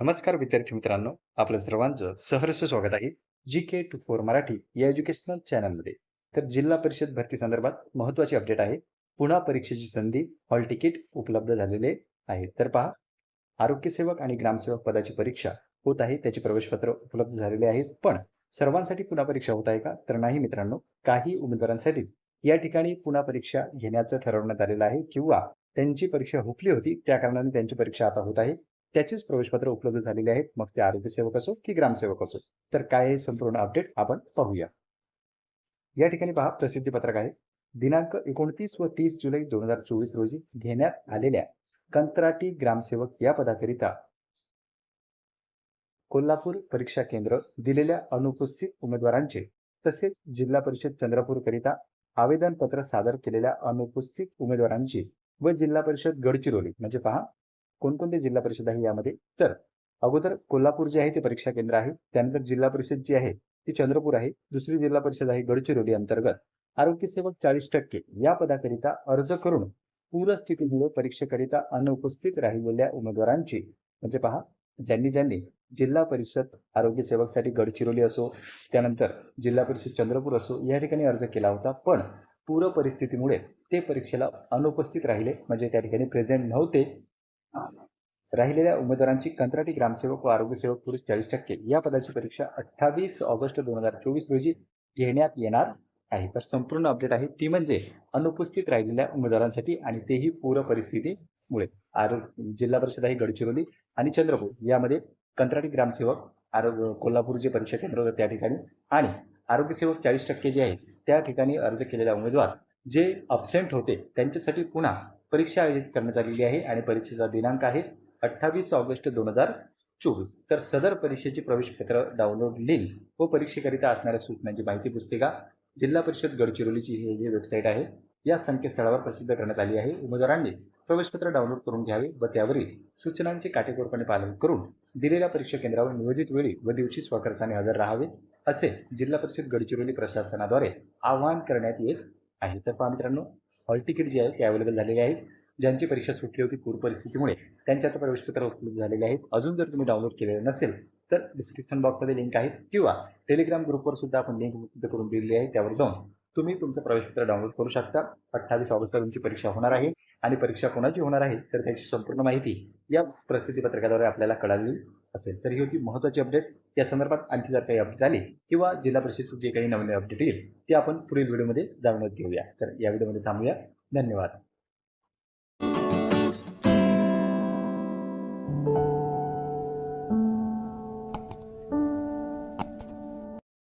नमस्कार विद्यार्थी मित्रांनो आपलं सर्वांचं सहर्ष स्वागत आहे G K two four Marathi या एज्युकेशनल चॅनलमध्ये तर जिल्हा परिषद भरती संदर्भात महत्त्वाची अपडेट आहे. पुन्हा परीक्षेची संधी हॉल तिकीट उपलब्ध झालेले आहे तर पहा आरोग्यसेवक आणि ग्रामसेवक पदाची परीक्षा होत आहे त्याचे प्रवेशपत्र उपलब्ध झालेले आहेत. पण सर्वांसाठी पुन्हा परीक्षा होत आहे का? तर नाही मित्रांनो काही उमेदवारांसाठीच. या ठिकाणी पुन्हा परीक्षा घेण्याचं ठरवण्यात आलेलं आहे किंवा त्यांची परीक्षा हुकली होती त्या कारणाने त्यांची परीक्षा आता होत आहे. त्याचीच प्रवेशपत्र उपलब्ध झालेले आहेत. मग ते आरोग्यसेवक असो की ग्रामसेवक असो. तर काय हे संपूर्ण अपडेट आपण पाहूया. या ठिकाणी पहा प्रसिद्धी पत्रक आहे. दिनांक एकोणतीस व तीस जुलै दोन हजार चोवीस रोजी घेण्यात आलेल्या कंत्राटी ग्रामसेवक या पदाकरिता कोल्हापूर परीक्षा केंद्र दिलेल्या अनुपस्थित उमेदवारांचे तसेच जिल्हा परिषद चंद्रपूर करिता सादर केलेल्या अनुपस्थित उमेदवारांची व जिल्हा परिषद गडचिरोली म्हणजे पहा कोणकोणते जिल्हा परिषद आहे यामध्ये? तर अगोदर कोल्हापूर जे आहे ते परीक्षा केंद्र आहे. त्यानंतर जिल्हा परिषद जी आहे ती चंद्रपूर आहे. दुसरी जिल्हा परिषद आहे गडचिरोली अंतर्गत. आरोग्यसेवक चाळीस टक्के या पदाकरिता अर्ज करून पूरस्थितीमुळे परीक्षेकरिता अनुपस्थित राहिलेल्या उमेदवारांची म्हणजे पहा ज्यांनी ज्यांनी जिल्हा परिषद आरोग्य सेवकसाठी गडचिरोली असो त्यानंतर जिल्हा परिषद चंद्रपूर असो या ठिकाणी अर्ज केला होता. पण पूर परिस्थितीमुळे ते परीक्षेला अनुपस्थित राहिले. म्हणजे त्या ठिकाणी प्रेझेंट नव्हते. राहिलेल्या उमेदवारांची कंत्राटी ग्रामसेवक व आरोग्यसेवक पुरुष चाळीस टक्के. या पदाची परीक्षा अठ्ठावीस ऑगस्ट दोन हजार चोवीस रोजी घेण्यात येणार आहे. तर संपूर्ण अपडेट आहे. ती म्हणजे अनुपस्थित राहिलेल्या उमेदवारांसाठी आणि तेही पूर परिस्थितीमुळे. आरोग्य जिल्हा परिषद आहे गडचिरोली आणि चंद्रपूर. यामध्ये कंत्राटी ग्रामसेवक आरोग्य कोल्हापूर जे परीक्षा केंद्र होतं त्या ठिकाणी आणि आरोग्यसेवक चाळीस टक्के जे आहे त्या ठिकाणी अर्ज केलेला उमेदवार जे अब्सेंट होते त्यांच्यासाठी पुन्हा परीक्षा आयोजित करण्यात आलेली आहे आणि परीक्षेचा दिनांक आहे अठ्ठावीस ऑगस्ट दोन हजार चोवीस. तर सदर परीक्षेची प्रवेशपत्र डाउनलोड लिंक व परीक्षेकरिता असणाऱ्या सूचनांची माहिती पुस्तिका जिल्हा परिषद गडचिरोलीची ही जी वेबसाईट आहे या संकेतस्थळावर प्रसिद्ध करण्यात आली आहे. उमेदवारांनी प्रवेशपत्र डाउनलोड करून घ्यावे व त्यावरील सूचनांचे काटेकोरपणे पालन करून दिलेल्या परीक्षा केंद्रावर नियोजित वेळी व दिवशी स्वखर्चाने हजर राहावे असे जिल्हा परिषद गडचिरोली प्रशासनाद्वारे आवाहन करण्यात येत आहे. तर पहा मित्रांनो हॉल तिकीट जे आहे ते अवेलेबल झालेले आहेत. ज्यांची परीक्षा सुटली होती पूर परिस्थितीमुळे त्यांच्या आता प्रवेशपत्र उपलब्ध झालेले आहेत. अजून जर तुम्ही डाउनलोड केलेलं नसेल तर डिस्क्रिप्शन बॉक्समध्ये लिंक आहे किंवा टेलिग्राम ग्रुपवर सुद्धा आपण लिंक उपलब्ध करून दिलेली आहे त्यावर जाऊन तुम्ही तुमचं प्रवेशपत्र डाउनलोड करू शकता. अठ्ठावीस ऑगस्टला तुमची परीक्षा होणार आहे आणि परीक्षा कोणाची होणार आहे तर त्याची संपूर्ण माहिती या प्रसिद्धी पत्रकाद्वारे आपल्याला कळालीच असेल. तर ही होती महत्त्वाची अपडेट या संदर्भात आणखी जर काही अपडेट आली किंवा जिल्हा परिषद जे काही नवीन अपडेट येईल ते आपण पुढील व्हिडिओमध्ये जाणूनच घेऊया. तर या व्हिडिओमध्ये थांबूया. धन्यवाद.